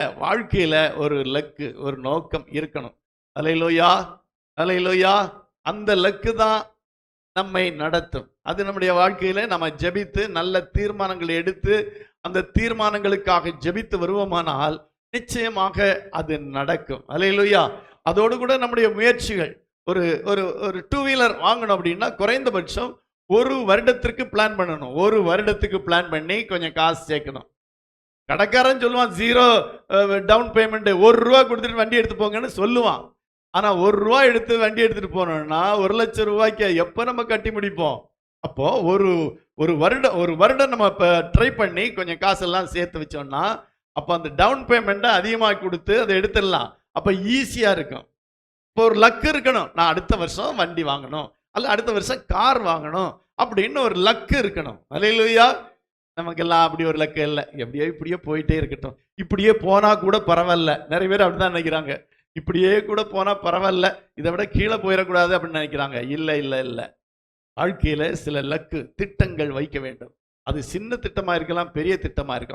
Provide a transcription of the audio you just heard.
வாழ்க்கையில ஒரு லக்கு ஒரு நோக்கம் இருக்கணும். அலையிலோயா அலையிலோயா அந்த லக்கு தான் நம்மை நடத்தும். அது நம்முடைய வாழ்க்கையில நம்ம ஜெபித்து நல்ல தீர்மானங்களை எடுத்து அந்த தீர்மானங்களுக்காக ஜெபித்து வருவோமானால் நிச்சயமாக அது நடக்கும். அலையிலோயா. அதோடு கூட நம்முடைய முயற்சிகள். ஒரு ஒரு ஒரு டூ வீலர் வாங்கணும் அப்படின்னா குறைந்தபட்சம் ஒரு வருடத்திற்கு பிளான் பண்ணணும். ஒரு வருடத்துக்கு பிளான் பண்ணி கொஞ்சம் காசு சேர்க்கணும். கடைக்காரன் சொல்லுவான் ஜீரோ டவுன் பேமெண்ட் ஒரு ரூபா கொடுத்துட்டு வண்டி எடுத்து போங்கன்னு சொல்லுவான். ஆனால் ஒரு ரூபா எடுத்து வண்டி எடுத்துகிட்டு போனோம்னா ஒரு லட்சம் ரூபாய்க்கு எப்போ நம்ம கட்டி முடிப்போம்? அப்போது ஒரு ஒரு வருடம் ஒரு வருடம் நம்ம இப்போ ட்ரை பண்ணி கொஞ்சம் காசெல்லாம் சேர்த்து வச்சோம்னா அப்போ அந்த டவுன் பேமெண்ட்டை அதிகமாக கொடுத்து அதை எடுத்துடலாம். அப்போ ஈஸியாக இருக்கும். இப்போ ஒரு லக்கு இருக்கணும். நான் அடுத்த வருஷம் வண்டி வாங்கணும். அல்ல அடுத்த வருஷம் கார் வாங்கணும். அப்படின்னு ஒரு லக்கு இருக்கணும். அலையிலுயா நமக்கெல்லாம் அப்படி ஒரு லக்கு இல்லை. எப்படியோ இப்படியே போயிட்டே இருக்கட்டும். இப்படியே போனா கூட பரவாயில்ல. நிறைய பேர் அப்படிதான் நினைக்கிறாங்க. இப்படியே கூட போனா பரவாயில்ல. இதை விட கீழே போயிடக்கூடாது அப்படின்னு நினைக்கிறாங்க. இல்லை இல்லை இல்லை. வாழ்க்கையில் சில லக்கு திட்டங்கள் வைக்க வேண்டும். அது சின்ன திட்டமா இருக்கலாம் பெரிய திட்டமா இருக்கலாம்.